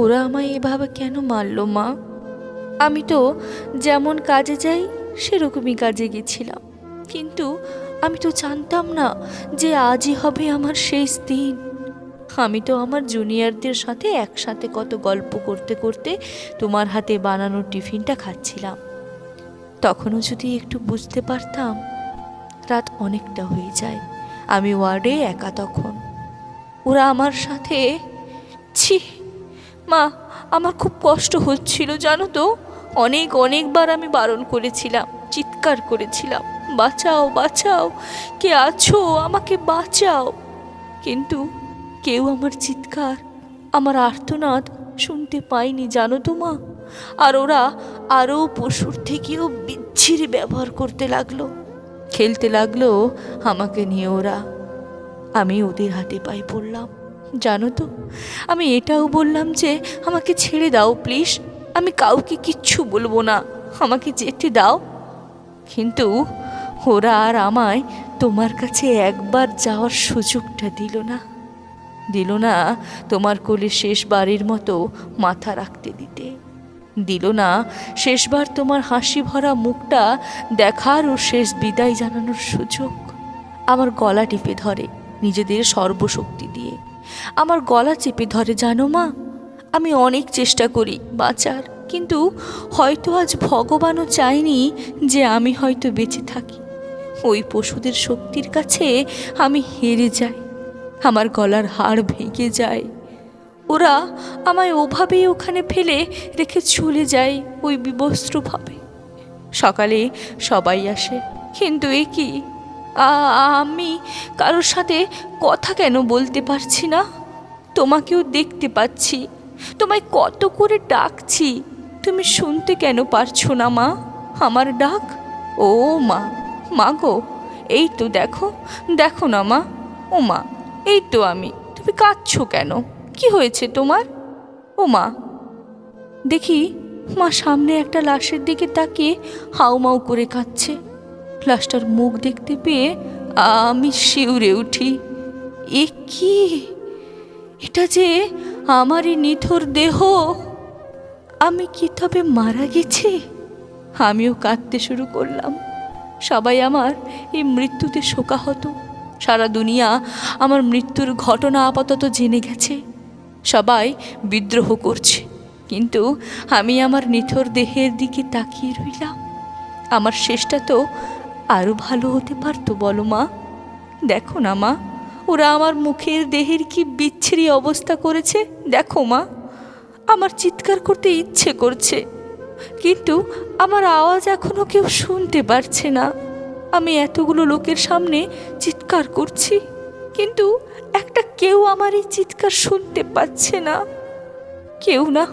ওরা আমায় এভাবে কেন মারলো, মা? আমি তো যেমন কাজে যাই, সেরকমই কাজে গেছিলাম। কিন্তু আমি তো জানতাম না যে আজই হবে আমার শেষ দিন। আমি তো আমার জুনিয়রদের সাথে একসাথে কত গল্প করতে করতে তোমার হাতে বানানো টিফিনটা খাচ্ছিলাম। তখনও যদি একটু বুঝতে পারতাম, রাত অনেকটা হয়ে যায়, আমি ওয়ার্ডে একা তখন। ওরা আমার সাথে ছি মা, আমার খুব কষ্ট হচ্ছিল, জানো তো? অনেক, অনেকবার আমি বারণ করেছিলাম, চিৎকার করেছিলাম, বাঁচাও বাঁচাও, কে আছো? আমাকে বাঁচাও। কিন্তু কেউ আমার চিৎকার, আমার আর্তনাদ শুনতে পায়নি, জানো তো মা? আর ওরা আরও পশুর থেকেও বিচ্ছিরি ব্যবহার করতে লাগল। খেলতে লাগল আমাকে নিয়ে ওরা। আমি ওদের হাতে পায়ে পড়লাম। জানো তো, আমি এটাও বললাম যে আমাকে ছেড়ে দাও, প্লিজ। আমি কাউকে কিচ্ছু বলব না। আমাকে যেতে দাও। কিন্তু ওরা আর আমায় তোমার কাছে একবার যাওয়ার সুযোগটা দিল না। দিল না তোমার কোলে শেষবারের মতো মাথা রাখতে দিতে। দিল না শেষবার তোমার হাসি ভরা মুখটা দেখার ও শেষ বিদায় জানানোর সুযোগ। আমার গলা টিপে ধরে। নিজেদের সর্বশক্তি দিয়ে। আমার গলা চেপে ধরে, জানো মা, আমি অনেক চেষ্টা করি বাঁচার, কিন্তু হয়তো আজ ভগবানও চায়নি যে আমি হয়তো বেঁচে থাকি। ওই পশুদের শক্তির কাছে আমি হেরে যাই, আমার গলার হাড় ভেঙে যায়। ওরা আমায় ওভাবেই ওখানে ফেলে রেখে চলে যায় ওই বিবস্ত্রভাবে। সকালে সবাই আসে, কিন্তু এ কি? আমি কারোর সাথে কথা কেন বলতে পারছি না? তোমাকেও দেখতে পাচ্ছি। তোমায় কত করে ডাকছি। তুমি শুনতে কেন পারছ না, মা? আমার ডাক? ও, মা। মা গো, এই তো দেখো। দেখো না, মা। ও, মা, এই তো আমি। তুমি কাঁদছো কেন? কি হয়েছে তোমার? ও, মা। দেখি, মা সামনে একটা লাশের দিকে তাকিয়ে হাউমাউ করে কাঁদছে। লাশটার মুখ দেখতে পেয়ে আমি শিউরে উঠি। এ কি? এটা যে আমারই নিথর দেহ। আমি কি তবে মারা গেছি? আমিও কাঁদতে শুরু করলাম। সবাই আমার এই মৃত্যুতে শোকাহত। সারা দুনিয়া আমার মৃত্যুর ঘটনা আপাতত জেনে গেছে। সবাই বিদ্রোহ করছে। কিন্তু আমি আমার নিথর দেহের দিকে তাকিয়ে রইলাম। আমার শেষটা তো আরও ভালো হতে পারতো, বলো মা। দেখো না মা, ওরা আমার মুখের দেহের কি বিচ্ছিরি অবস্থা করেছে, দেখো মা। আমার চিৎকার করতে ইচ্ছে করছে, কিন্তু আমার আওয়াজ এখনও কেউ শুনতে পারছে না। আমি এতগুলো লোকের সামনে চিৎকার করছি, কিন্তু একটা কেউ আমার এই চিৎকার শুনতে পাচ্ছে না। কেউ না